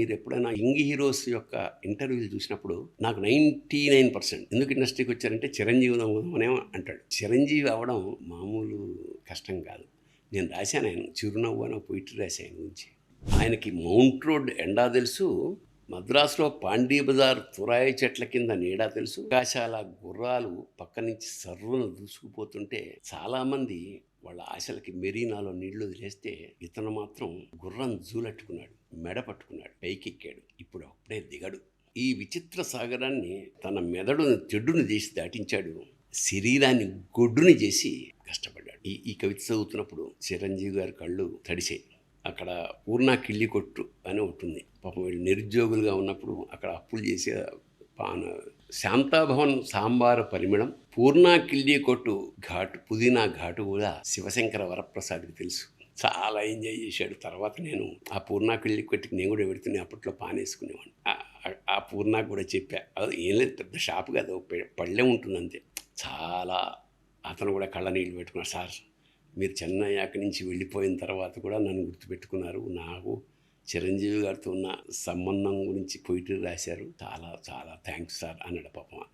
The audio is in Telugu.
మీరు ఎప్పుడైనా యంగ్ హీరోస్ యొక్క ఇంటర్వ్యూలు చూసినప్పుడు నాకు నైంటీ నైన్ పర్సెంట్ ఎందుకు ఇండస్ట్రీకి వచ్చారంటే చిరంజీవి అనే అంటాడు. చిరంజీవి అవడం మామూలు కష్టం కాదు. నేను రాశాను ఆయన చిరునవ్వు అని పోయిటరీ రాశాను ఆయన గురించి. ఆయనకి మౌంట్ రోడ్ ఎండా తెలుసు మద్రాసులో పాండీ బజార్ తురాయి చెట్ల కింద నీడా తెలుసు ఆకాశాల గుర్రాలు పక్క నుంచి సర్రును దూసుకుపోతుంటే చాలామంది వాళ్ళ ఆశలకి మెరీనాలో నీళ్ళు వదిలేస్తే ఇతను మాత్రం గుర్రం జూలట్టుకున్నాడు. మెడ పట్టుకున్నాడు పైకెక్కాడు. ఇప్పుడు అప్పుడే దిగడు. ఈ విచిత్ర సాగరాన్ని తన మెదడును తెడ్డును చేసి దాటించాడు. శరీరాన్ని గొడ్డుని చేసి కష్టపడ్డాడు. ఈ ఈ కవిత చదువుతున్నప్పుడు చిరంజీవి గారి కళ్ళు తడిసాయి అక్కడ పూర్ణ కిళ్ళి కొట్టు అని ఉంటుంది పాపం వీళ్ళు నిరుద్యోగులుగా ఉన్నప్పుడు అక్కడ అప్పులు చేసే పాన శాంతాభవన్ సాంబార పరిమళం పూర్ణ కిళ్ళి కొట్టు ఘాటు పుదీనా ఘాటు కూడా శివశంకర వరప్రసాద్కి తెలుసు. చాలా ఎంజాయ్ చేశాడు. తర్వాత నేను ఆ పూర్ణాకు వెళ్ళి కొట్టుకు నేను కూడా పెడుతున్నా అప్పట్లో పానేసుకునేవాడిని. ఆ- పూర్ణాకు కూడా చెప్పా. అది ఏం లేదు పెద్ద షాప్ కాదు పళ్ళే ఉంటుంది అంతే. చాలా అతను కూడా కళ్ళ నీళ్ళు పెట్టుకున్నాడు. సార్ మీరు చెన్నై అక్కడి నుంచి వెళ్ళిపోయిన తర్వాత కూడా నన్ను గుర్తుపెట్టుకున్నారు. నాకు చిరంజీవి గారితో ఉన్న సంబంధం గురించి పోయిటరీ రాశారు. చాలా చాలా థ్యాంక్స్ సార్ అన్నాడు పాపం.